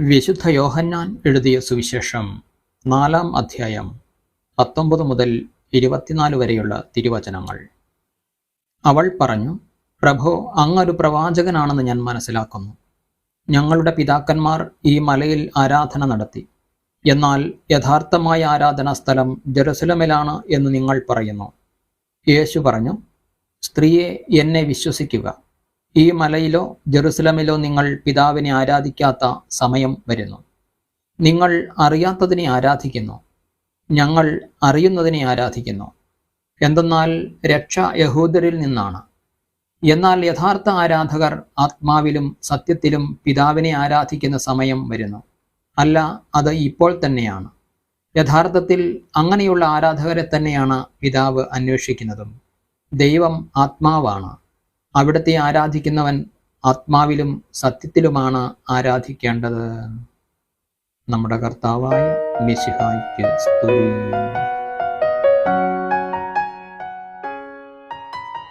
വിശുദ്ധ യോഹന്നാൻ എഴുതിയ സുവിശേഷം നാലാം അധ്യായം പത്തൊമ്പത് മുതൽ ഇരുപത്തിനാല് വരെയുള്ള തിരുവചനങ്ങൾ. അവൾ പറഞ്ഞു പ്രഭോ അങ്ങൊരു പ്രവാചകനാണെന്ന് ഞാൻ മനസ്സിലാക്കുന്നു. ഞങ്ങളുടെ പിതാക്കന്മാർ ഈ മലയിൽ ആരാധന നടത്തി. എന്നാൽ യഥാർത്ഥമായ ആരാധനാ സ്ഥലം ജെറുസലമിലാണ് എന്ന് നിങ്ങൾ പറയുന്നു. യേശു പറഞ്ഞു സ്ത്രീയെ എന്നെ വിശ്വസിക്കുക. ഈ മലയിലോ ജെറുസലമിലോ നിങ്ങൾ പിതാവിനെ ആരാധിക്കാത്ത സമയം വരുന്നു. നിങ്ങൾ അറിയാത്തതിനെ ആരാധിക്കുന്നു. ഞങ്ങൾ അറിയുന്നതിനെ ആരാധിക്കുന്നു. എന്തെന്നാൽ രക്ഷ യഹൂദരിൽ നിന്നാണ്. എന്നാൽ യഥാർത്ഥ ആരാധകർ ആത്മാവിലും സത്യത്തിലും പിതാവിനെ ആരാധിക്കുന്ന സമയം വരുന്നു. അല്ല അത് ഇപ്പോൾ തന്നെയാണ്. യഥാർത്ഥത്തിൽ അങ്ങനെയുള്ള ആരാധകരെ തന്നെയാണ് പിതാവ് അന്വേഷിക്കുന്നതും. ദൈവം ആത്മാവാണ്. അവിടുത്തെ ആരാധിക്കുന്നവൻ ആത്മാവിലും സത്യത്തിലുമാണ് ആരാധിക്കേണ്ടത്. നമ്മുടെ കർത്താവായ മിശിഹായ്ക്ക് സ്തുതി.